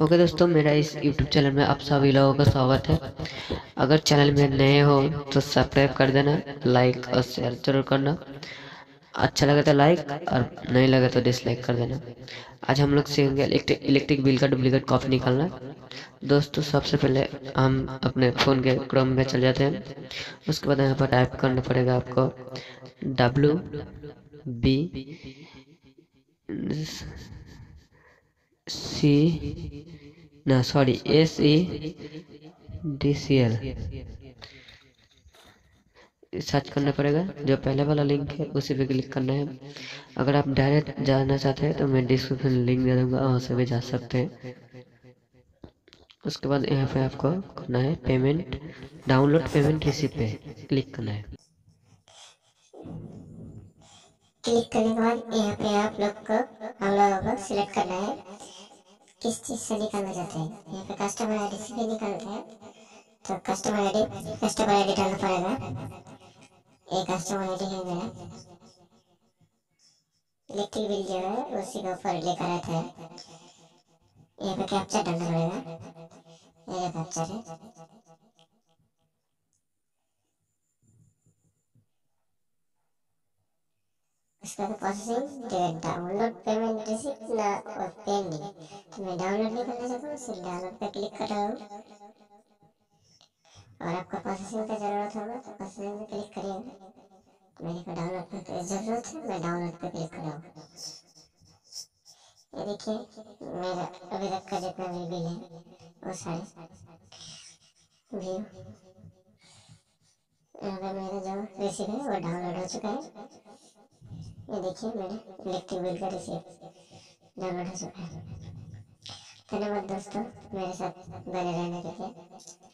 Okay दोस्तों, मेरा इस यूट्यूब चैनल में आप सभी लोगों का स्वागत है। अगर चैनल में नए हो तो सब्सक्राइब कर देना लाइक और शेयर ज़रूर करना। अच्छा लगे तो लाइक और नहीं लगे तो डिसलाइक कर देना। आज हम लोग सीखेंगे इलेक्ट्रिक बिल का डुप्लीकेट कॉपी निकालना। दोस्तों, सबसे पहले हम अपने फ़ोन के क्रोम में चल जाते हैं। उसके बाद यहाँ पर टाइप करना पड़ेगा आपको डब्लू बी सी ना sorry S E D C L search करना पड़ेगा। जो पहले वाला लिंक है, उसी पे क्लिक करना है। अगर आप डायरेक्ट जाना चाहते हैं तो मैं डिस्क्रिप्शन लिंक दे दूँगा, वहाँ से भी जा सकते हैं। उसके बाद यहाँ पे आपको करना है पेमेंट डाउनलोड पेमेंट रिसिप्ट पे क्लिक करना है। क्लिक करने के बाद यहाँ पे आप लोग को हम लोगों को सिलेक्ट करना है। किस चीज़ से निकालना चाहते हैं यहाँ पे कस्टमर आईडी से भी निकालते हैं। तो कस्टमर आईडी कस्टमर आईडी डालना पड़ेगा। ये कस्टमर आईडी है मेरा। इलेक्ट्रिक बिल जो है, उसी के ऊपर लेकर रहता है। यहाँ पे कैप्चर डालना पड़ेगा। ये कैप्चर है। उसका तो प्रोसेसिंग डाउनलोड पेमेंट रिसिप्ट ना और पेंडिंग तो मैं डाउनलोड नहीं करना चाहता हूँ सिर्फ़ डाउनलोड पे क्लिक कर रहा हूँ और आपको प्रोसेसिंग का ज़रूरत होगा तो प्रोसेसिंग में क्लिक करिएगा मेरे को डाउनलोड पे ज़रूरत है, मैं डाउनलोड पे क्लिक कर। रहा हूँ ये देखिए, मेरा अभी तक का जितना भी बिल है, वो सारे व्यू यहाँ पे मेरा जो रिसीव है, वो डाउनलोड हो चुका है। ये देखिए मेरे इलेक्ट्रिक बिल का रिसीप्ट डाउनलोड हो चुका है धन्यवाद दोस्तों, मेरे साथ बने रहने के लिए।